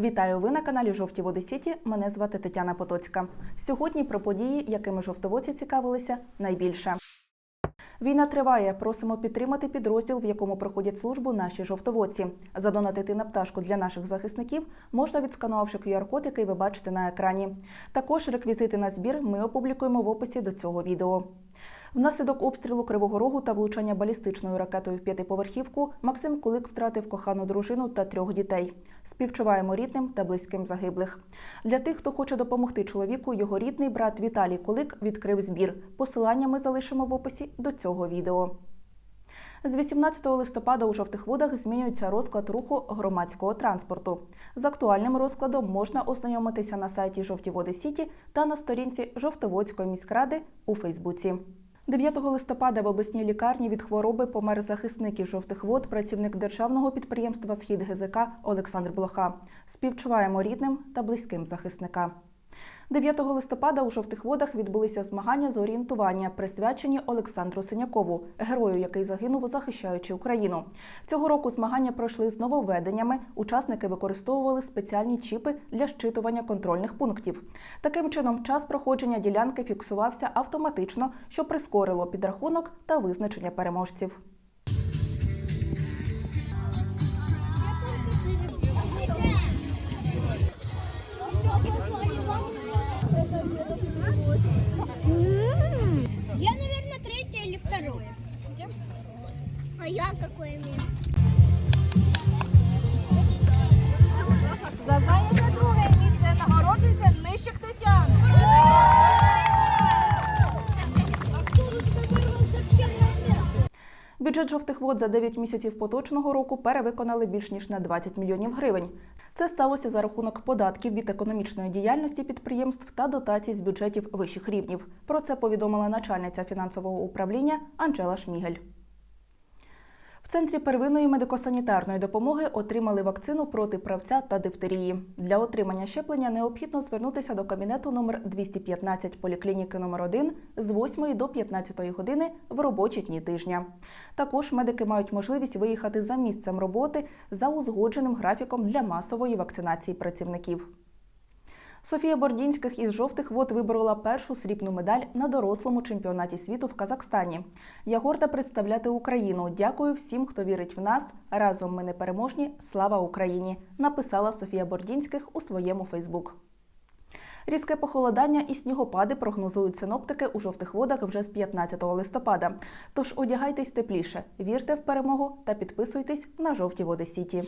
Вітаю ви на каналі Жовті Води Сіті. Мене звати Тетяна Потоцька. Сьогодні про події, якими жовтоводці цікавилися найбільше. Війна триває. Просимо підтримати підрозділ, в якому проходять службу наші жовтоводці. Задонатити на пташку для наших захисників можна відсканувавши QR-код, який ви бачите на екрані. Також реквізити на збір ми опублікуємо в описі до цього відео. Внаслідок обстрілу Кривого Рогу та влучання балістичною ракетою в п'ятиповерхівку Максим Кулик втратив кохану дружину та трьох дітей. Співчуваємо рідним та близьким загиблих. Для тих, хто хоче допомогти чоловіку, його рідний брат Віталій Кулик відкрив збір. Посилання ми залишимо в описі до цього відео. З 18 листопада у жовтих водах змінюється розклад руху громадського транспорту. З актуальним розкладом можна ознайомитися на сайті Жовті Води Сіті та на сторінці Жовтоводської міськради у Фейсбуці. 9 листопада в обласній лікарні від хвороби помер захисник із жовтих вод, працівник державного підприємства Схід ГЗК Олександр Блоха. Співчуваємо рідним та близьким захисника. 9 листопада у жовтих водах відбулися змагання з орієнтування, присвячені Олександру Синякову, герою, який загинув, захищаючи Україну. Цього року змагання пройшли з нововведеннями. Учасники використовували спеціальні чіпи для щитування контрольних пунктів. Таким чином, час проходження ділянки фіксувався автоматично, що прискорило підрахунок та визначення переможців. Второе. А я? За зайняте друге місце нагороджується Нищик Тетяна. Бюджет жовтих вод за 9 місяців поточного року перевиконали більш ніж на 20 мільйонів гривень. Це сталося за рахунок податків від економічної діяльності підприємств та дотацій з бюджетів вищих рівнів. Про це повідомила начальниця фінансового управління Анжела Шмігель. Центрі первинної медико-санітарної допомоги отримали вакцину проти правця та дифтерії. Для отримання щеплення необхідно звернутися до кабінету номер 215 поліклініки номер 1 з 8 до 15 години в робочі дні тижня. Також медики мають можливість виїхати за місцем роботи за узгодженим графіком для масової вакцинації працівників. Софія Бордінських із жовтих вод виборола першу срібну медаль на дорослому чемпіонаті світу в Казахстані. Я горда представляти Україну. Дякую всім, хто вірить в нас. Разом ми непереможні. Слава Україні! написала Софія Бордінських у своєму Фейсбук. Різке похолодання і снігопади прогнозують синоптики у жовтих водах вже з 15 листопада. Тож одягайтесь тепліше, вірте в перемогу та підписуйтесь на жовті води Сіті.